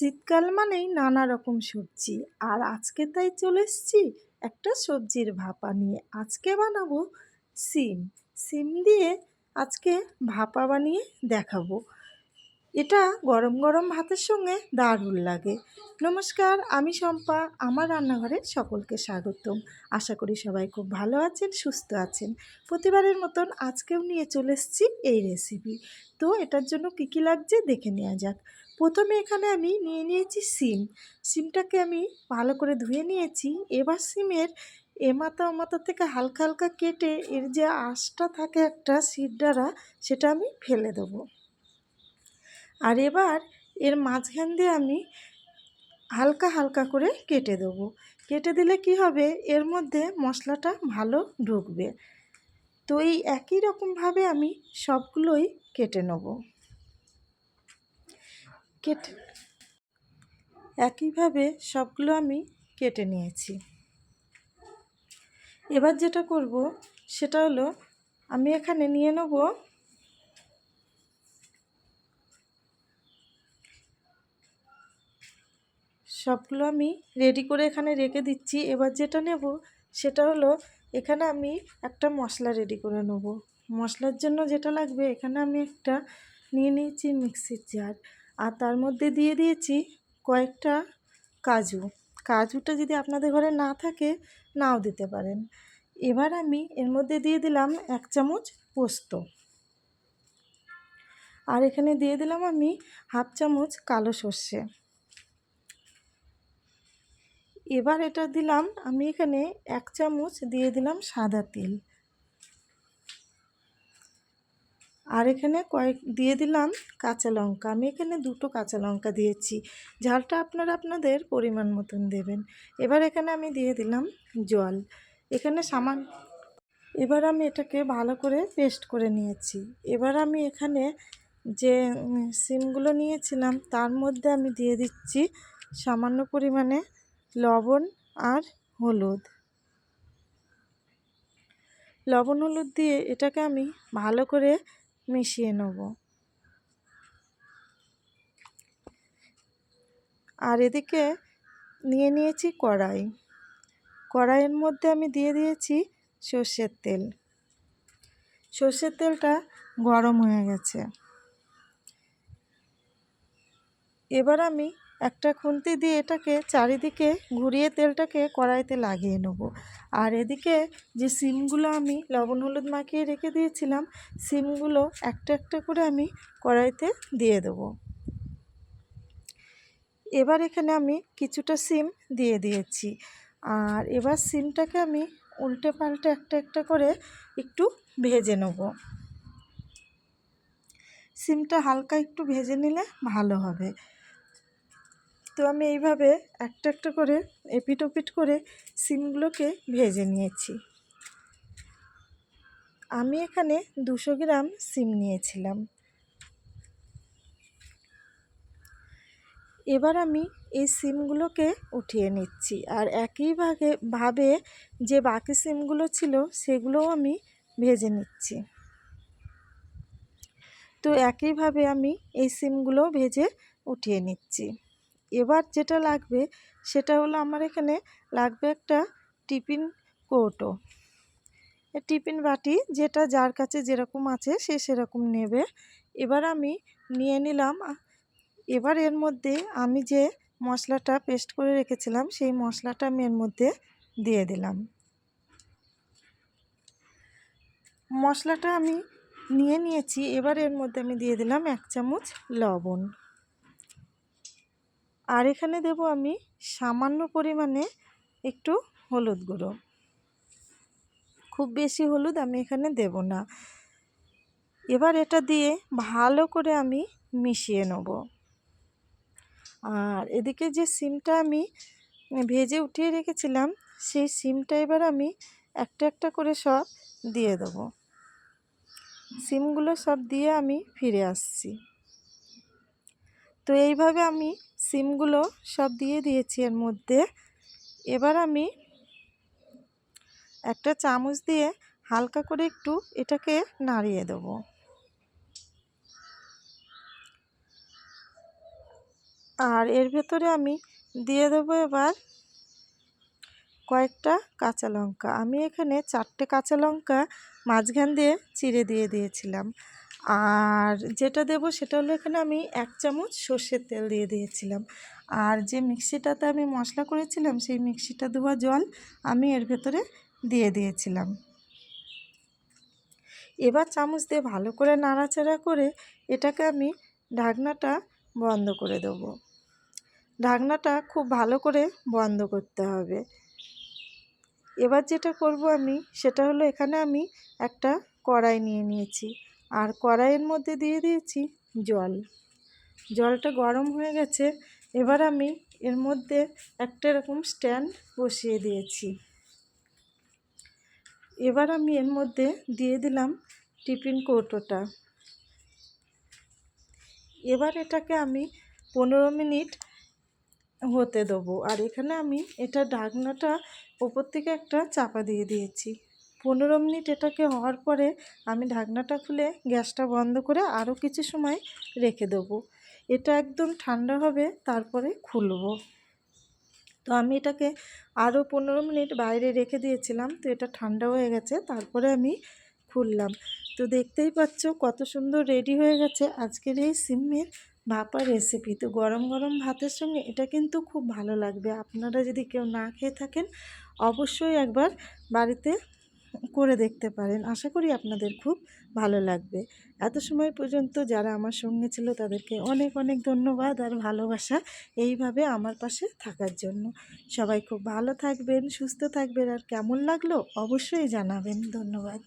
শীতকাল মানেই নানা রকম সবজি। আর আজকে তাই চলে এসছি একটা সবজির ভাপা নিয়ে। আজকে বানাবো সিম। সিম দিয়ে আজকে ভাপা বানিয়ে দেখাবো। এটা গরম গরম ভাতের সঙ্গে দারুণ লাগে। নমস্কার, আমি শম্পা। আমার রান্নাঘরে সকলকে স্বাগতম। আশা করি সবাই খুব ভালো আছেন, সুস্থ আছেন। প্রতিবারের মতন আজকেও নিয়ে চলে এসেছি এই রেসিপি তো এটার জন্য কী কী লাগছে দেখে নেওয়া যাক। প্রথমে এখানে আমি নিয়ে নিয়েছি সিম। সিমটাকে আমি ভালো করে ধুয়ে নিয়েছি। এবার সিমের এ মাথা ও মাথা থেকে হালকা হালকা কেটে এর যে আঁশটা থাকে একটা দ্বারা সেটা আমি ফেলে দেবো। আর এবার এর মাঝখান দিয়ে আমি হালকা হালকা করে কেটে দেবো। কেটে দিলে কি হবে? এর মধ্যে মশলাটা ভালো ঢুকবে। তো এই একই রকমভাবে আমি সবগুলোই কেটে নেব। কেটে, একইভাবে সবগুলো আমি কেটে নিয়েছি। এবার যেটা করব, সেটা হলো আমি এখানে নিয়ে নেব সবগুলো আমি রেডি করে এখানে রেখে দিচ্ছি। এবার যেটা নেব সেটা হলো এখানে আমি একটা মশলা রেডি করে নেব। মশলার জন্য যেটা লাগবে এখানে আমি একটা নিয়ে নিয়েছি মিক্সির জার আর তার মধ্যে দিয়ে দিয়েছি কয়েকটা কাজু। কাজুটা যদি আপনাদের ঘরে না থাকে নাও দিতে পারেন। এবার আমি এর মধ্যে দিয়ে দিলাম এক চামচ পোস্ত। আর এখানে দিয়ে দিলাম আমি হাফ চামচ কালো সর্ষে। এবার এটা দিলাম, আমি এখানে এক চামচ দিয়ে দিলাম সাদা তেল। আর এখানে কয়েক, দিয়ে দিলাম কাঁচা লঙ্কা। আমি এখানে দুটো কাঁচা লঙ্কা দিয়েছি। ঝালটা আপনারা আপনাদের পরিমাণ মতন দেবেন। এবার এখানে আমি দিয়ে দিলাম জল। এখানে সামান, এবার আমি এটাকে ভালো করে পেস্ট করে নিয়েছি। এবার আমি এখানে যে সিমগুলো নিয়েছিলাম, তার মধ্যে আমি দিয়ে দিচ্ছি সামান্য পরিমাণে লবণ আর হলুদ। লবণ হলুদ দিয়ে এটাকে আমি ভালো করে মিশিয়ে নেব। আর এদিকে নিয়ে নিয়েছি কড়াই। কড়াইয়ের মধ্যে আমি দিয়ে দিয়েছি সর্ষের তেল। সর্ষের তেলটা গরম হয়ে গেছে। এবার আমি একটা খুন্তি দিয়ে এটাকে চারিদিকে ঘুরিয়ে তেলটাকে কড়াইতে লাগিয়ে নেব। আর এদিকে যে সিমগুলো আমি লবণ হলুদ মাখিয়ে রেখে দিয়েছিলাম, সিমগুলো একটা একটা করে আমি কড়াইতে দিয়ে দেবো। এবার এখানে আমি কিছুটা সিম দিয়ে দিয়েছি। আর এবার সিমটাকে আমি উল্টে পাল্টে একটা একটা করে একটু ভেজে নেব। সিমটা হালকা একটু ভেজে নিলে ভালো হবে। তো আমি এইভাবে একটা একটা করে এপিট ওপিট করে সিমগুলোকে ভেজে নিয়েছি। আমি এখানে দুশো গ্রাম সিম নিয়েছিলাম। এবার আমি এই সিমগুলোকে উঠিয়ে নিচ্ছি আর একইভাবে ভাবে যে বাকি সিমগুলো ছিল সেগুলোও আমি ভেজে নিচ্ছি। তো একইভাবে আমি এই সিমগুলো ভেজে উঠিয়ে নিচ্ছি। এবার যেটা লাগবে সেটা হলো আমার এখানে লাগবে একটা টিফিন কৌটো। টিফিন বাটি যেটা যার কাছে যেরকম আছে সে সেরকম নেবে। এবার আমি নিয়ে নিলাম। এবার এর মধ্যে আমি যে মশলাটা পেস্ট করে রেখেছিলাম সেই মশলাটা আমি এর মধ্যে দিয়ে দিলাম। মশলাটা আমি নিয়ে নিয়েছি। এবার এর মধ্যে আমি দিয়ে দিলাম এক চামচ লবণ। আর এখানে দেব আমি সামান্য পরিমাণে একটু হলুদ গুঁড়ো। খুব বেশি হলুদ আমি এখানে দেব না। এবার এটা দিয়ে ভালো করে আমি মিশিয়ে নেব। আর এদিকে যে সিমটা আমি ভেজে উঠিয়ে রেখেছিলাম, সেই সিমটা এবার আমি একটা একটা করে সব দিয়ে দেবো। সিমগুলো সব দিয়ে আমি ফিরে আসছি। তো এইভাবে আমি সিমগুলো সব দিয়ে দিয়েছি এর মধ্যে। এবার আমি একটা চামচ দিয়ে হালকা করে একটু এটাকে নাড়িয়ে দেবো। আর এর ভেতরে আমি দিয়ে দেবো এবার কয়েকটা কাঁচা লঙ্কা। আমি এখানে চারটে কাঁচা লঙ্কা মাঝখান দিয়ে চিড়ে দিয়ে দিয়েছিলাম। আর যেটা দেব সেটা হলো এখানে আমি এক চামচ সর্ষের তেল দিয়ে দিয়েছিলাম। আর যে মিক্সিটাতে আমি মশলা করেছিলাম, সেই মিক্সিটা ধোয়া জল আমি এর ভেতরে দিয়ে দিয়েছিলাম। এবার চামচ দিয়ে ভালো করে নাড়াচাড়া করে এটাকে আমি ঢাকনাটা বন্ধ করে দেবো। ঢাকনাটা খুব ভালো করে বন্ধ করতে হবে। এবার যেটা করব আমি, সেটা হলো এখানে আমি একটা কড়াই নিয়ে নিয়েছি। আর কড়াইয়ের মধ্যে দিয়ে দিয়েছি জল। জলটা গরম হয়ে গেছে। এবার আমি এর মধ্যে একটা এরকম স্ট্যান্ড বসিয়ে দিয়েছি। এবার আমি এর মধ্যে দিয়ে দিলাম টিফিন কৌটোটা। এবার এটাকে আমি পনেরো মিনিট হতে দেবো। আর এখানে আমি এটা ঢাকনাটা ওপর থেকে একটা চাপা দিয়ে দিয়েছি। পনেরো মিনিট এটাকে হওয়ার পরে আমি ঢাকনাটা খুলে গ্যাসটা বন্ধ করে আরও কিছু সময় রেখে দেবো। এটা একদম ঠান্ডা হবে, তারপরে খুলবো। তো আমি এটাকে আরও পনেরো মিনিট বাইরে রেখে দিয়েছিলাম, তো এটা ঠান্ডা হয়ে গেছে, তারপরে আমি খুললাম। তো দেখতেই পাচ্ছ কত সুন্দর রেডি হয়ে গেছে আজকের এই সিমের ভাপা রেসিপি। তো গরম গরম ভাতের সঙ্গে এটা কিন্তু খুব ভালো লাগবে। আপনারা যদি কেউ না খেয়ে থাকেন, অবশ্যই একবার বাড়িতে করে দেখতে পারেন। আশা করি আপনাদের খুব ভালো লাগবে। এত সময় পর্যন্ত যারা আমার সঙ্গে ছিল তাদেরকে অনেক অনেক ধন্যবাদ আর ভালোবাসা এইভাবে আমার পাশে থাকার জন্য। সবাই খুব ভালো থাকবেন, সুস্থ থাকবেন আর কেমন লাগল অবশ্যই জানাবেন। ধন্যবাদ।